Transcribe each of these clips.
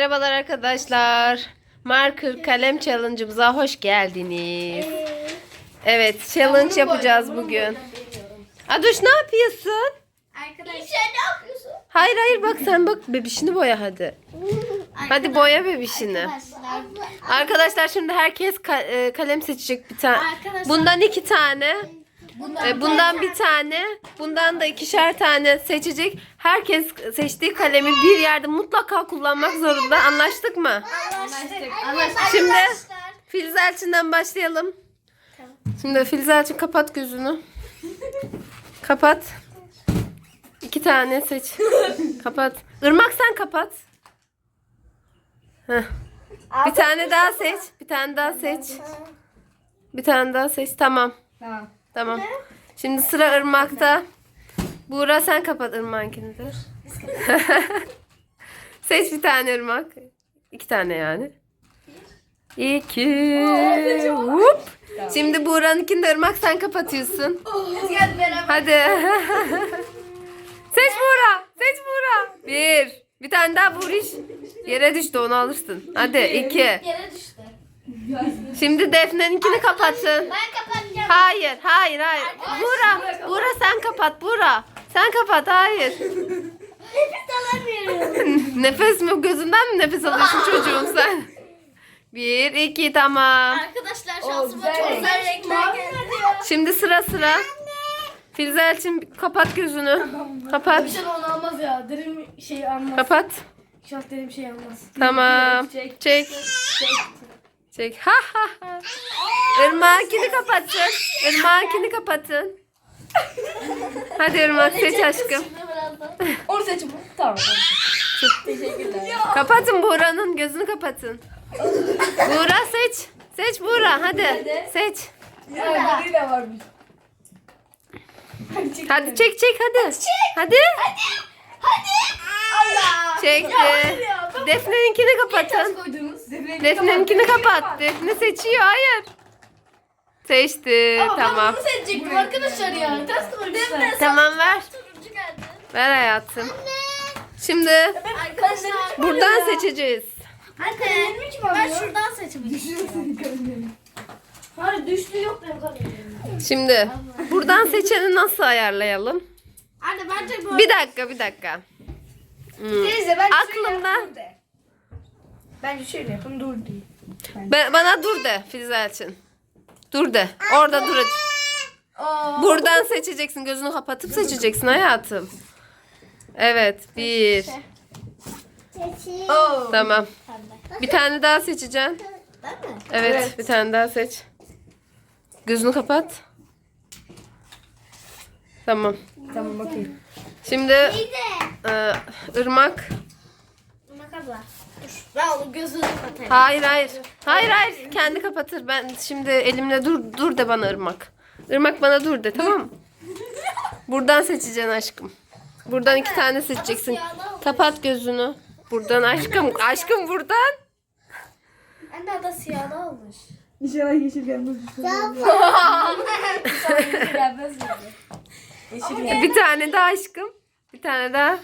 merhabalar arkadaşlar. Marker kalem challenge'ımıza hoş geldiniz. Evet, challenge yapacağız bugün. Aduş ne yapıyorsun? Arkadaşlar sen ne yapıyorsun? Hayır hayır bak sen bak bebişini boya hadi. Hadi boya bebişini. Arkadaşlar. Şimdi herkes ka- e, kalem seçecek bir tane. Bundan iki tane. E, Bundan bir tane. Bundan da ikişer tane seçecek. Herkes seçtiği kalemi bir yerde mutlaka kullanmak zorunda. Anlaştık mı? Anlaştık. Şimdi Arkadaşlar. Filiz Elçin'den başlayalım. Şimdi Filiz Elçin kapat gözünü. Kapat. İki tane seç. kapat. Irmak sen kapat. Heh. Bir tane daha seç. Bir tane daha seç. Bir tane daha seç. Tamam. Tamam. Tamam. Şimdi sıra Irmak'ta. Buğra sen kapat Irmak'ını da. seç bir tane Irmak. İki tane yani. İki. Hop. Şimdi Buğra'nınkini de Irmak sen kapatıyorsun. Beraber. Hadi. seç Buğra. Seç Buğra. Bir. Bir tane daha Buğriş. Yere düştü onu alırsın. Hadi iki. Yere düştü. Şimdi Defne'ninkini kapatın. Ben kapatacağım. Hayır, hayır, hayır. Buğra, Buğra sen kapat, Buğra. Sen kapat, hayır. Nefes alamıyorum. nefes mi? Gözünden mi nefes alıyorsun çocuğum sen? Bir, iki, tamam. Arkadaşlar şansıma çok güzel renkler geldi. Şimdi sıra sıra. Filiz Elçin kapat gözünü. Kapat, Bir şey onu almaz ya. Derin şey almaz. kapat. Şah derin şey almaz. Tamam. Çek. Çek. Çek. Ha ha ha. Irmak'ını kapatın. Irmak'ını kapatın. Hadi Irmak seç aşkım. Onu seç. Tamam. Teşekkürler. Kapatın Buğra'nın gözünü kapatın. Buğra seç. Seç Buğra hadi. Seç. Ya gri de varmış. Hadi çek. Hadi çek çek hadi. Hadi. Hadi. Allah. Çekti. Defne'ninkini kapatın. Defne'ninkini kapat. Defne seçiyor. Hayır. Seçti. Tamam. Bunu seçecektim arkadaşlar ya. Ters koymuşlar. Tamam ver. Turuncu geldi. Ver hayatım. Şimdi Arkadaşlar. buradan seçeceğiz. Anne. kim Ben şuradan seçmek istiyorum. Hayır düştü yok benim kalemim. Şimdi buradan seçeni nasıl ayarlayalım? Anne bence böyle. Bir dakika bir dakika. Hmm. Teyze ben Aklımda Bence şöyle yapın dur diye. ben, bana dur de Filiz Elçin. Dur de. Orada dur. Buradan seçeceksin. Gözünü kapatıp seçeceksin hayatım. Evet. Bir. Oo. Tamam. Bir tane daha seçeceksin. Değil mi? Evet, Evet. Bir tane daha seç. Gözünü kapat. Tamam. Tamam bakayım. Şimdi e, ırmak. Buna kadar. Ben onun gözünü kapatayım. Hayır hayır. Hayır hayır. Kendi kapatır. Ben şimdi elimle dur dur de bana ırmak. Irmak bana dur de tamam mı? Buradan seçeceksin aşkım. Buradan iki tane seçeceksin. Kapat gözünü. Buradan aşkım. Aşkım buradan. Anne ada siyahlı olmuş. İnşallah yeşil gelmez. gelmez Yeşil Bir tane daha aşkım. Bir tane daha.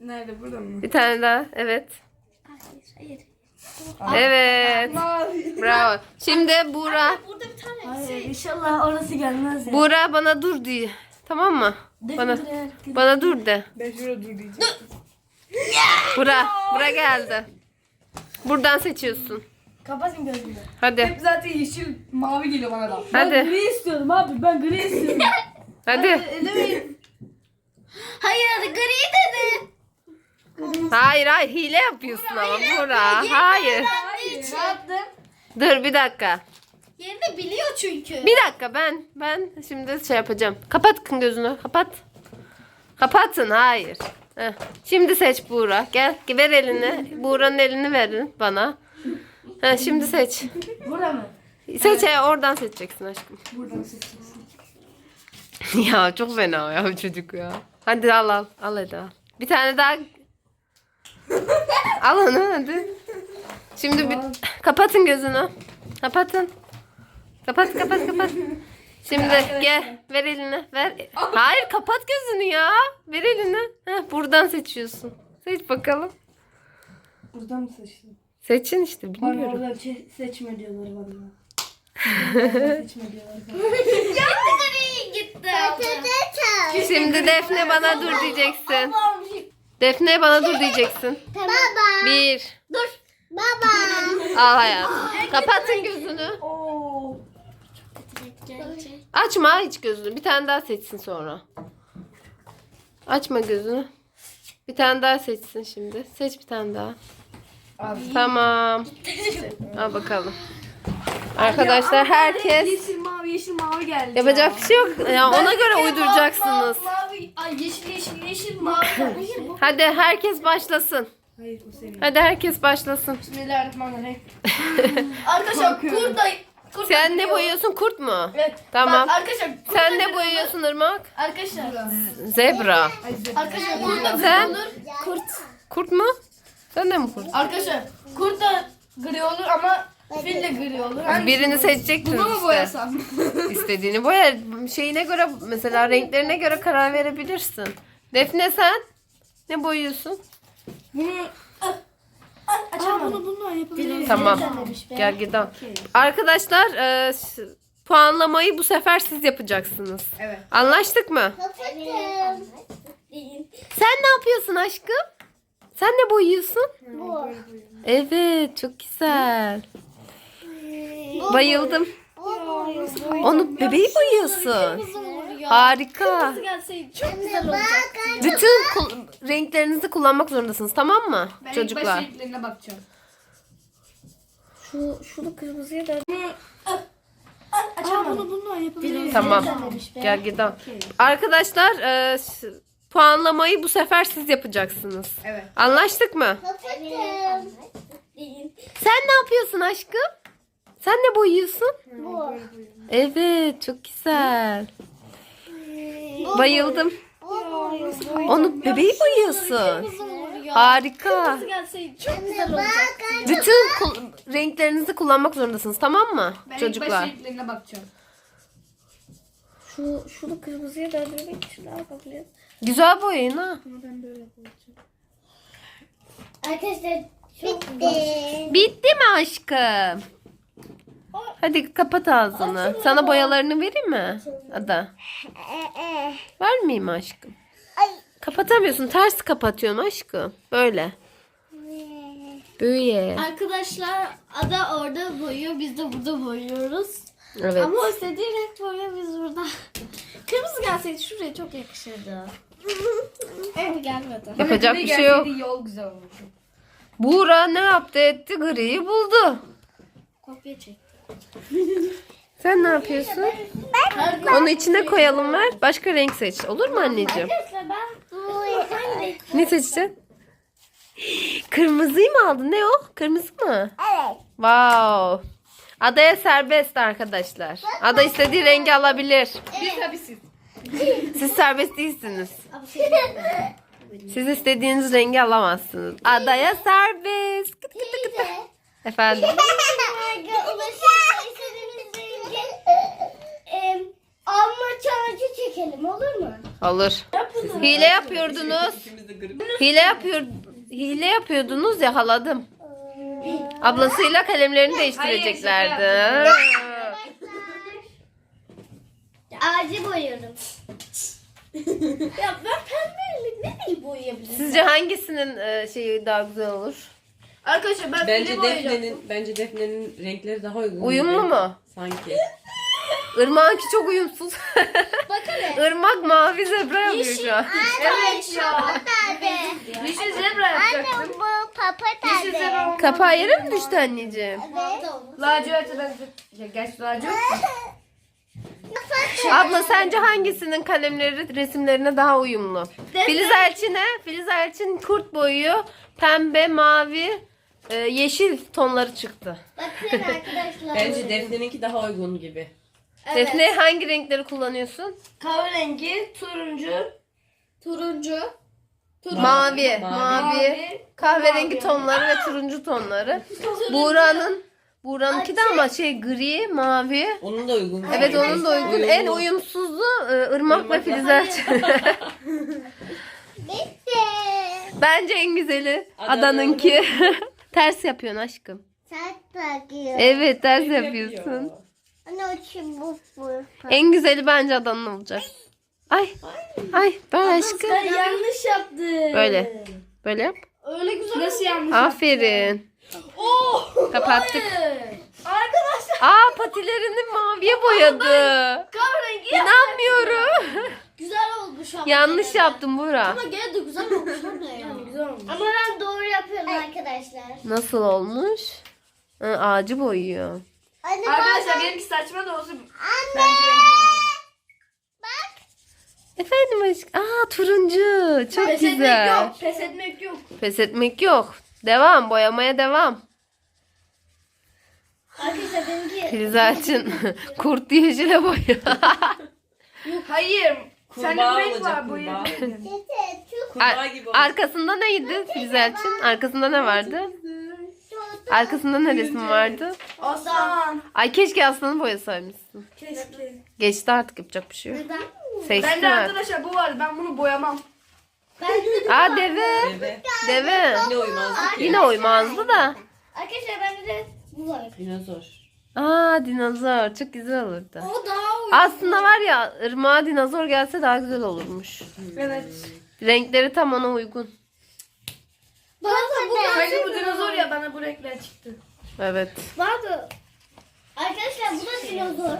Nerede burada mı? Bir tane daha. Evet. Hayır. Evet. Bravo. Şimdi Buğra. Burada bir tane Hayır eksik. inşallah orası gelmez ya. Buğra bana dur diye. Tamam mı? Bana bana dur de. Ben şurada dur diyeceğim. Bura. Bura geldi. Buradan seçiyorsun. Kapatın gözünü. Hadi. Hep zaten yeşil mavi geliyor bana da. Hadi. Ben gri istiyordum abi ben gri istiyordum. Hadi. Elemeyin. Hayır hadi gri dedi. Hayır hayır hile yapıyorsun ama Buğra. Hayır. Yaptım? Dur bir dakika. Yerini biliyor çünkü. Bir dakika ben ben şimdi şey yapacağım. Kapat kın gözünü. Kapat. Kapatın hayır. Heh. Şimdi seç Buğra. Gel ver elini. Buğra'nın elini verin bana. Heh, şimdi seç. Burada mı? Seç he, oradan seçeceksin aşkım. Buradan seçeceksin. ya çok fena ya bu çocuk ya. Hadi al al. Al hadi al. Bir tane daha. al onu hadi. Şimdi bir... kapatın gözünü. Kapatın. Kapat kapat kapat. Şimdi gel ver elini ver. Hayır kapat gözünü ya. Ver elini. Heh, buradan seçiyorsun. Seç bakalım. Buradan mı seçtin? Seçin işte Bana bilmiyorum. oradan çe- seçme diyorlar bana. Oradan seçme diyorlar bana. Gitti. Şimdi Defne bana dur diyeceksin. Defne bana dur diyeceksin. Baba. Bir. Dur. Baba. Al hayatım. Kapatın gözünü. Oo. Açma hiç gözünü. Bir tane daha seçsin sonra. Açma gözünü. Bir tane daha seçsin şimdi. Seç bir tane daha. Abi. Tamam. Al bakalım. Arkadaşlar herkes Yeşil mavi geldi. yapacak bir şey yok. Ya ona göre uyduracaksınız. Mavi, ay yeşil yeşil yeşil mavi. Hayır bu. Hadi herkes başlasın. Hayır o senin. Hadi herkes başlasın. Bismillahirrahmanirrahim. Arkadaşlar kurda kurt Sen ne boyuyorsun? Kurt mu? Evet. Tamam. Bak, arkadaşlar kurt Sen ne boyuyorsun Irmak? Arkadaşlar. Zebra. Arkadaşlar kurt da Sen? gri olur. Kurt. Kurt mu? Sen de mi kurt? Arkadaşlar kurt da gri olur ama fil de gri olur. Hangisi Birini seçecektiniz Bunu mu işte. boyasam? İstediğini boya. Şeyine göre mesela renklerine göre karar verebilirsin. Defne sen ne boyuyorsun? Bunu Açamadım. bunu bununla yapabilirim. Tamam. Gel gidelim. Arkadaşlar e, s- puanlamayı bu sefer siz yapacaksınız. Evet. Anlaştık mı? Sen ne yapıyorsun aşkım? Sen ne boyuyorsun? Bu. Evet çok güzel. Bayıldım. Onu bebeği boyuyorsun. Harika. Gelseydi çok güzel olacak. Bütün kul- renklerinizi kullanmak zorundasınız tamam mı Ben çocuklar? başta renklerine bakacağım. Şu, şunu kırmızıya da Açamadım. bunu bununla yapabilirim. Tamam. Gel gidelim. Arkadaşlar e, s- puanlamayı bu sefer siz yapacaksınız. Evet. Anlaştık mı? Kapattım. Sen ne yapıyorsun aşkım? Sen ne boyuyorsun? Bu. Evet çok güzel. Bayıldım. Onu bebeği boyuyorsun. Harika. Gelseydi çok güzel. Bütün kul- renklerinizi kullanmak zorundasınız tamam mı Ben ilk çocuklar? renklerine bakacağım. Şu, şunu kırmızıya döndürmek için ne yapabilirim? Güzel boyayın ha. Ama ben böyle boyayacağım. Arkadaşlar çok Bitti. Bitti mi aşkım? Hadi kapat ağzını. Sana boyalarını vereyim mi? Ada. Vermeyeyim mi aşkım? Kapatamıyorsun. Ters kapatıyorum aşkım. Böyle. Böyle. Arkadaşlar Ada orada boyuyor. Biz de burada boyuyoruz. Evet. Ama o istediği renk boyuyor biz burada. Kırmızı gelseydi şuraya çok yakışırdı. Evet gelmedi. Yapacak bir şey yok. Yol güzel olurdu. Buğra ne yaptı etti? Griyi buldu. Kopya çek. Sen ne yapıyorsun? Onu içine koyalım ver. Başka renk seç. Olur mu anneciğim? Arkadaşlar ben bu hangi renk? Ne seçeceksin? Kırmızıyı mı aldın? Ne o? Kırmızı mı? Evet. Wow. Adaya serbest arkadaşlar. Ada istediği rengi alabilir. Biz tabii siz. Siz serbest değilsiniz. Siz istediğiniz rengi alamazsınız. Adaya serbest. Efendim. Alma çağrıcı çekelim olur mu? Olur. Hile yapıyordunuz. Hile yapıyor hile yapıyordunuz ya haladım. Ablasıyla kalemlerini değiştireceklerdi. Ağacı boyuyorum. ya ben pembeyle nereyi boyayabilirim? Sizce hangisinin e, şeyi daha güzel olur? Arkadaşlar ben Bence. Defne'nin bence Defne'nin renkleri daha uygun. Uyumlu mu? Sanki. Irmak'ınki çok uyumsuz. Bak hele. Irmak mavi zebra yapıyor şu an. Evet ya. Yeşil zebra yapacaktım. bu papa Yeşil zebra olmaz. Kapağı yere mi düştü anneciğim? Lacivert ben ya gerçi lacivert. Abla sence hangisinin kalemleri resimlerine daha uyumlu? Filiz Elçin'e, Filiz Elçin kurt boyuyor. Pembe, mavi, e, yeşil tonları çıktı. Bakın arkadaşlar. Bence Defne'ninki daha uygun gibi. Defne hangi renkleri kullanıyorsun? Kahverengi, turuncu, Turuncu. Mavi, mavi, mavi, kahverengi mavi. tonları ve turuncu tonları. Buğra'nın Buğra'nınki de ama şey gri, mavi. Onun da uygun. Evet onun da uygun. Uyumlu. En uyumsuzu e, Irmak ve Irmak'la. Filiz Elçin. Bitti. Bence en güzeli Adanın. Adan'ınki. Ters yapıyorsun aşkım. Sen takıyor. Evet ters Yapıyor. yapıyorsun. Ana için bu bu. En güzeli bence adanın olacak. Ay. Ay ben aşkım. Sen yanlış yaptın. Böyle. Böyle yap. Öyle güzel. Nasıl yanlış? Aferin. Kapattık. Arkadaşlar Aa patilerini maviye boyadı. kahverengi İnanmıyorum. güzel oldu şu an. Yanlış yaptım Buğra. Ama gene de güzel olmuş anne ya. güzel olmuş. Ama ben doğru yapıyorum arkadaşlar. Nasıl olmuş? Ha, ağacı boyuyor. Anne Arkadaşlar benimki saçma da olsun. Anne. Efendim aşkım. Aa turuncu. Çok Pes güzel. etmek yok. Pes etmek yok. Pes etmek yok. Devam. Boyamaya devam. Arkadaşlar benimki. Filizerçin kurt yeşile boyuyor. Hayır. Sende Kurbağa bu renk olacak, var çok Kurbağa gibi olacak. Arkasında neydi Filizerçin? Arkasında ne vardı? Arkasında ne resim vardı? Aslan. Ay keşke aslanı boyasaymışsın. Keşke. Geçti artık yapacak bir şey yok. Neden? Seçtin Bende artık. arkadaşlar bu vardı. Ben bunu boyamam. Ben de Aa deve. Deve. Deve. Yine uymazdı ki. Yine uymazdı da. Arkadaşlar bende de bu var. Dinozor. Aa dinozor. Çok güzel olurdu. O daha uygun. Aslında var ya ırmağa dinozor gelse daha güzel olurmuş. Evet. Renkleri tam ona uygun. Bana da bu bana bu renkler çıktı. Evet. Vardı. Arkadaşlar bu da dinozor.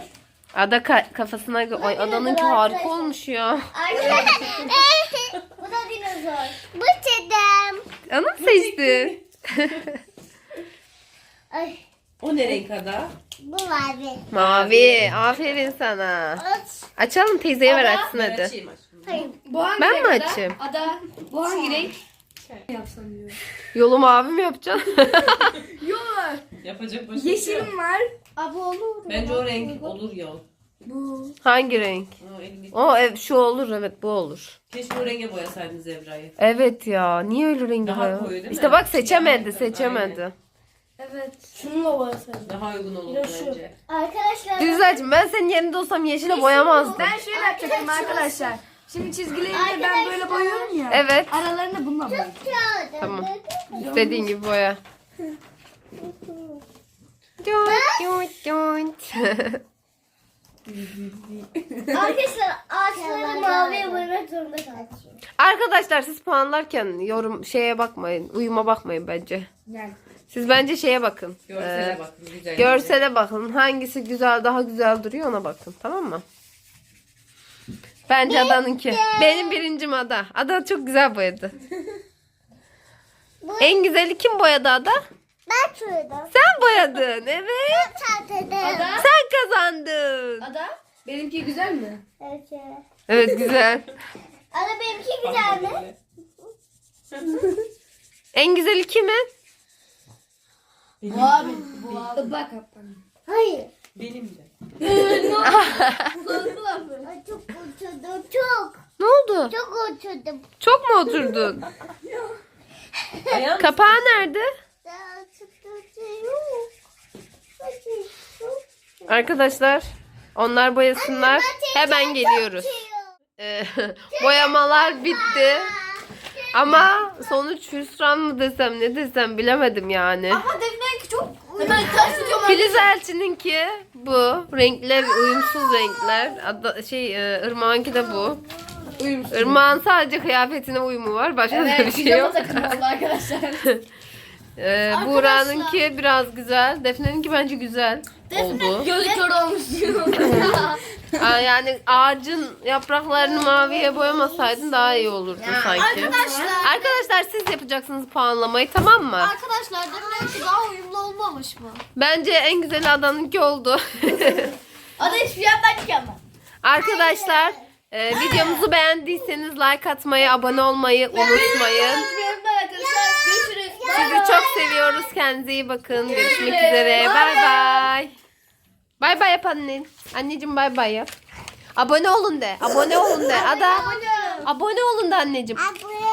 Ada ka- kafasına Ay adanınki harika olmuş ya. Arkadaşlar. bu da dinozor. Bu dedem. Onu mu seçtin? Ay O ne renk ada? bu mavi. Mavi. Aferin sana. Aç. Açalım teyzeye ver açsın Ben hadi. açayım aşkım. Hayır. Bu hangi Ben mi renk Ada? açayım? Ada bu hangi renk? Yapsam diyor. Yolu mavi mi yapacaksın? Yok. Yapacak başka bir şey yok. Yeşilim var. Abi olur. Bence o renk olur yol. Bu. Hangi renk? O elimi... O ev şu olur evet bu olur. Keşke o renge boyasaydın zebrayı. Evet ya niye öyle rengi Daha boya- koyu değil mi? İşte bak seçemedi Aynen. seçemedi. Evet. Şununla boyasaydım. Daha uygun olur Ya şu. bence. Arkadaşlar. Güzelcim ben senin yerinde olsam yeşile boyamazdım. Ben şöyle yapacaktım arkadaşlar. Şimdi çizgileri de ben böyle boyuyorum ya. Evet. Aralarını bununla boyuyorum. Tamam. İstediğin gibi boya. Doink, doink, doink. Arkadaşlar ağaçları maviye boyamak zorunda kaldım. Arkadaşlar siz puanlarken yorum şeye bakmayın. Uyuma bakmayın bence. Yani. Siz bence şeye bakın. Görsele Ee, bakın güzel. Görsele bakın. Hangisi güzel daha güzel duruyor ona bakın. Tamam mı? Bence Ada'nınki. Benim birincim Ada. Ada çok güzel boyadı. Bu- En güzeli kim boyadı Ada? Ben şurada. Sen boyadın. Evet. Çantada. Sen kazandın. Ada benimki güzel mi? Evet. Evet güzel. Ana benimki güzel mi? En güzeli kimin? Bu abi. Bu abi. Bak Hayır. Benim de. Çok. Ne oldu? Çok oturdum. Çok mu oturdun? Ayağım Kapağı nerede? Arkadaşlar onlar boyasınlar. Hemen geliyoruz. Ee, boyamalar bitti. Ama sonuç hüsran mı desem ne desem bilemedim yani. Ama Defne'ninki çok Hemen ters. Filiz Elçi'ninki bu. Renkler uyumsuz renkler. Ada, şey e, Irmak'ınki de bu. Irmak'ın sadece kıyafetine uyumu var. Başka da bir şey yok. oldu arkadaşlar. Ee, Buğra'nınki biraz güzel. Defne'ninki bence güzel oldu. Gözü kör olmuş. Aa, yani ağacın yapraklarını maviye boyamasaydın daha iyi olurdu sanki. Arkadaşlar. Arkadaşlar siz yapacaksınız puanlamayı tamam mı? Arkadaşlar Defne'ninki daha uyumlu olmamış mı? Bence en güzeli Adan'ınki oldu. Ada hiçbir şey yapmadık ama. Arkadaşlar e, videomuzu beğendiyseniz like atmayı, abone olmayı unutmayın. arkadaşlar. Sizi çok seviyoruz. Kendinize iyi bakın. Görüşmek üzere. Bay bay. Bay bay yap annen. Anneciğim bay bay yap. Abone olun de. Abone olun de. Ada. Abone olun de anneciğim. Abone.